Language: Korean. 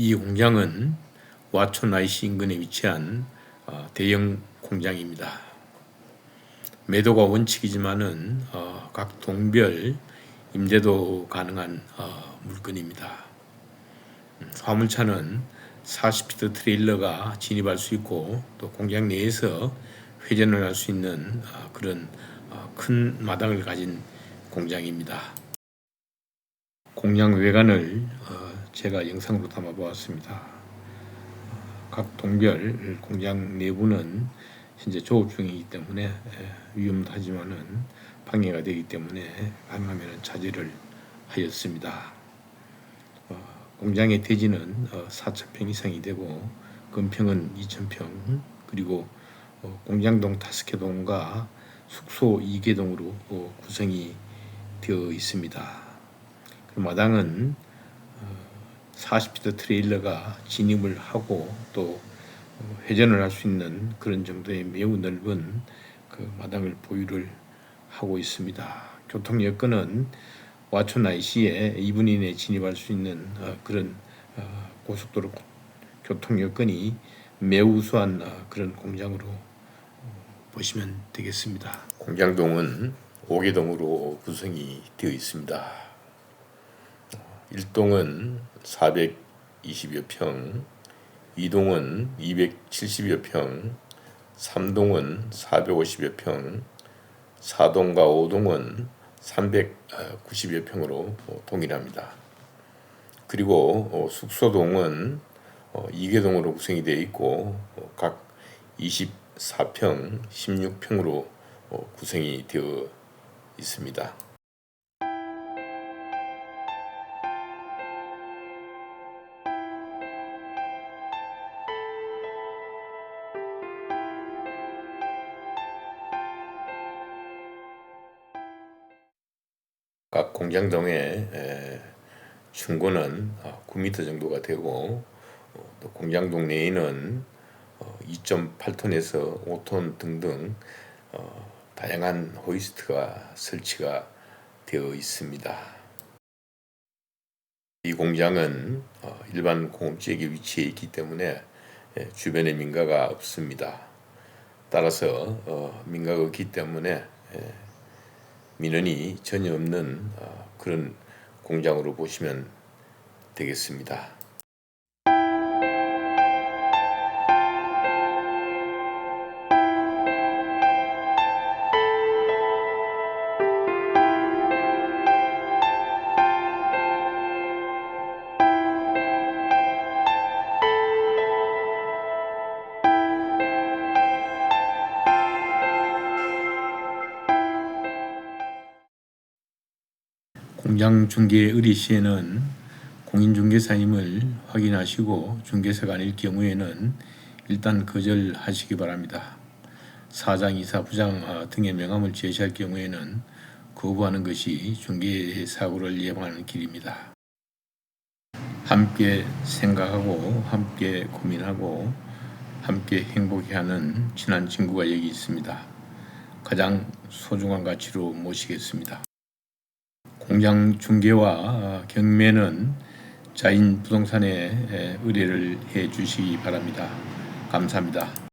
이 공장은 와촌 IC 인근에 위치한 어, 대형 공장입니다. 매도가 원칙이지만은 어, 각 동별 임대도 가능한 어, 물건입니다. 음, 화물차는 40피트 트레일러가 진입할 수 있고 또 공장 내에서 회전을 할 수 있는 어, 그런 어, 큰 마당을 가진 공장입니다. 공장 외관을 어, 제가 영상으로 담아 보았습니다. 어, 각 동별 공장 내부는 현재 조업 중이기 때문에 에, 위험하지만은 방해가 되기 때문에 가능하면 자제를 하였습니다. 어, 공장의 대지는 어, 4,000평 이상이 되고 건평은 2,000평 그리고 어, 공장동 다섯 개 동과 숙소 2개 동으로 어, 구성이 되어 있습니다. 그 마당은 40피트 트레일러가 진입을 하고 또 어, 회전을 할 수 있는 그런 정도의 매우 넓은 그 마당을 보유를 하고 있습니다. 교통 여건은 와촌 IC에 2분 이내에 진입할 수 있는 어, 그런 어, 고속도로 교통 여건이 매우 우수한 어, 그런 공장으로 어, 보시면 되겠습니다. 공장동은 5개동으로 구성이 되어 있습니다. 1동은 420여 평, 2동은 270여 평, 3동은 450여 평, 4동과 5동은 390여 평으로 어, 동일합니다. 그리고 어, 숙소동은 2개동으로 구성이 되어 있고 어, 각 24평, 16평으로 구성이 되어 있습니다. 각 공장동의 에, 충고는 9m 정도가 되고 어, 또 공장동 내에는 2.8톤에서 5톤 등등 어, 다양한 호이스트가 설치가 되어 있습니다. 이 공장은 어, 일반 공업지역에 위치해 있기 때문에 에, 주변에 민가가 없습니다. 따라서 어, 민가가 없기 때문에 에, 민원이 전혀 없는 어, 그런 공장으로 보시면 되겠습니다. 공장 중개 의뢰 시에는 공인중개사임을 확인하시고 중개사가 아닐 경우에는 일단 거절하시기 바랍니다. 사장, 이사, 부장 아, 등의 명함을 제시할 경우에는 거부하는 것이 중개 사고를 예방하는 길입니다. 함께 생각하고 함께 고민하고 함께 행복해하는 친한 친구가 여기 있습니다. 가장 소중한 가치로 모시겠습니다. 공장 중개와 경매는 자인 부동산에 의뢰를 해 주시기 바랍니다. 감사합니다.